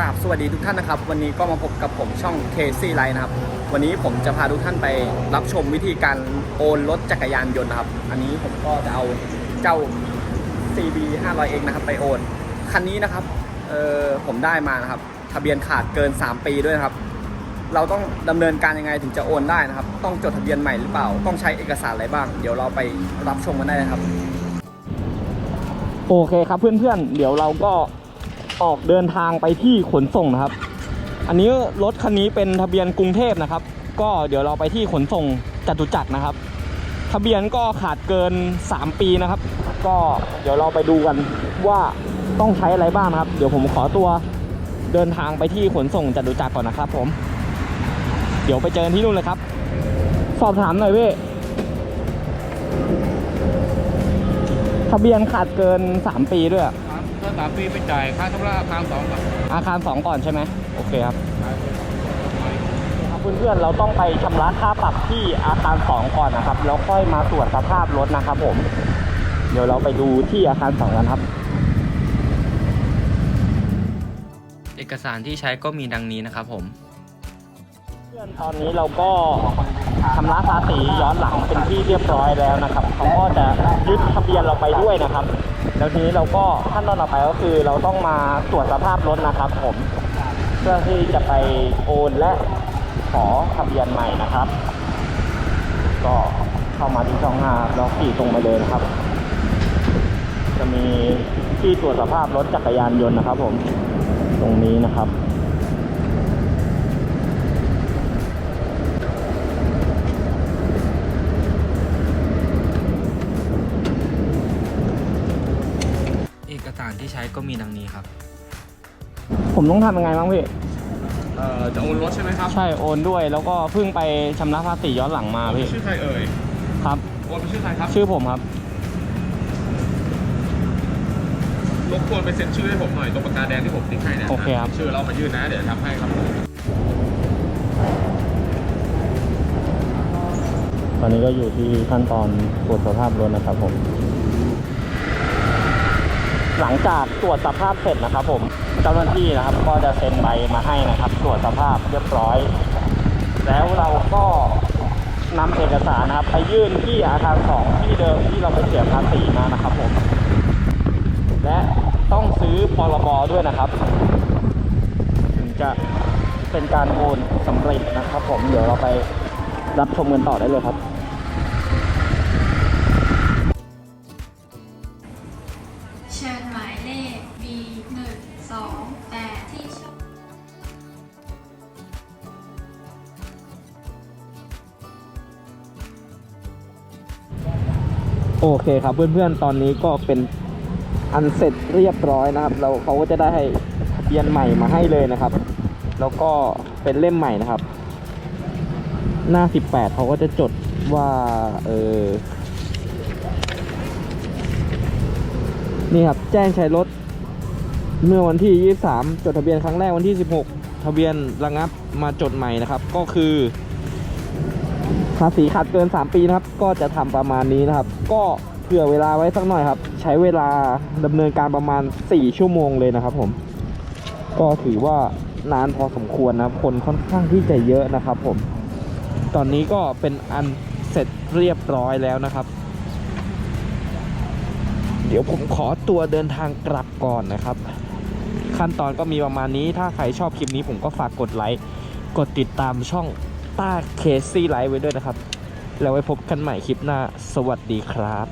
ราบสวัสดีทุกท่านนะครับ วันนี้ก็มาพบกับผมช่อง KC Line นะครับ วันนี้ผมจะพาทุกท่านไปรับชมวิธีการโอนรถจักรยานยนต์นะครับ อันนี้ผมก็จะเอาเจ้า CB 500X นะครับไปโอน คันนี้นะครับเออผมได้มานะครับ ทะเบียนขาดเกิน 3 ปีด้วยนะครับ เราต้องดำเนินการยังไงถึงจะโอนได้นะครับ ต้องจดทะเบียนใหม่หรือเปล่า ต้องใช้เอกสารอะไรบ้าง เดี๋ยวเราไปรับชมกันได้เลยครับ โอเคครับเพื่อนๆเดี๋ยวเราก็ ออกเดินทางไปที่ขนส่งนะครับ อันนี้รถคันนี้เป็นทะเบียนกรุงเทพนะครับ ก็เดี๋ยวเราไปที่ขนส่งจตุจักรนะครับ ทะเบียนก็ขาดเกิน 3 ปีนะครับ ก็เดี๋ยวเราไปดูกันว่าต้องใช้อะไรบ้างนะครับ เดี๋ยวผมขอตัวเดินทางไปที่ขนส่งจตุจักรก่อนนะครับ ผม เดี๋ยวไปเจอที่นู่นเลยครับ สอบถามหน่อยเว้ยทะเบียนขาดเกิน 3 ปีด้วย ถ้าสามปีไปจ่ายค่าชำระอาคารสองก่อนอาคาร2ก่อนใช่ไหมโอเคครับครับเพื่อนๆเราต้องไปชำระค่าปรับที่อาคาร2ก่อนนะครับแล้วค่อยมาตรวจสภาพรถนะครับ ผม เดี๋ยวเราไปดูที่อาคาร2กันครับ เอกสารที่ใช้ก็มีดังนี้นะครับผมเพื่อนตอนนี้เราก็ชำระภาษีย้อนหลังเป็นที่เรียบร้อยแล้วนะครับเขาก็จะยึดทะเบียนเราไปด้วยนะครับ แล้วทีนี้เราก็ขั้นตอนต่อไปก็คือเราต้องมาตรวจสภาพรถนะครับ ผม เพื่อที่จะไปโอนและขอทะเบียนใหม่นะครับ ก็เข้ามาที่ช่องห้าแล้วขี่ตรงมาเลยนะครับ จะมีที่ตรวจสภาพรถจักรยานยนต์นะครับ ผมตรงนี้นะครับ ที่ใช้ก็มีดังนี้ครับ ผมต้องทำยังไงบ้างพี่ เอ่อจะโอนรถใช่ไหมครับใช่โอนด้วยแล้วก็เพิ่งไปชำระภาษีย้อนหลังมาโอนพี่เป็นชื่อใครเอ่ยครับ โอนเป็นชื่อใครครับชื่อผมครับ รบกวนไปเซ็นชื่อให้ผมหน่อยตรงปากกาแดงที่ผมติ๊กให้เนี่ยโอเคครับ ชื่อเรามายื่นนะ เดี๋ยวทำให้ครับตอนนี้ก็อยู่ที่ขั้นตอนตรวจสภาพรถนะครับผม หลังจากตรวจสภาพเสร็จนะครับ ผมเจ้าหน้าที่นะครับก็จะเซ็นใบมาให้นะครับ ตรวจสภาพเรียบร้อย แล้วเราก็นำเอกสารนะครับ ไปยื่นที่อาคารสองที่เดิมที่เราไปเสียภาษีมานะครับผม และต้องซื้อพรบด้วยนะครับ ถึงจะเป็นการโอนสำเร็จนะครับ ผมเดี๋ยวเราไปรับชมกันต่อได้เลยครับ โอเคครับเพื่อนๆตอนนี้ก็เป็นอันเสร็จเรียบร้อยนะครับ เราเขาก็จะได้ทะเบียนใหม่มาให้เลยนะครับ แล้วก็เป็นเล่มใหม่นะครับ หน้า 18เขาก็จะจดว่าเออนี่ครับแจ้งใช้รถ เมื่อวันที่ 23 จดทะเบียนครั้งแรกวันที่ 16 ทะเบียนระงับมาจดใหม่นะครับ ก็คือ ภาษีขาดเกิน 3 ปีนะครับ ก็จะทำประมาณนี้นะครับ ก็เผื่อเวลาไว้สักหน่อยครับ ใช้เวลาดำเนินการประมาณ 4 ชั่วโมงเลยนะครับ ผม ก็ถือว่านานพอสมควรนะครับคนค่อนข้างที่จะเยอะนะครับ ผม ตอนนี้ก็เป็นอันเสร็จเรียบร้อยแล้วนะครับ เดี๋ยวผมขอตัวเดินทางกลับก่อนนะครับ ขั้นตอนก็มีประมาณนี้ถ้าใครชอบคลิปนี้ผมก็ฝากกดไลค์กดติดตามช่อง ต้าเคซี่ไลฟ์ไว้ด้วยนะครับ แล้วไว้พบกันใหม่คลิปหน้า สวัสดีครับ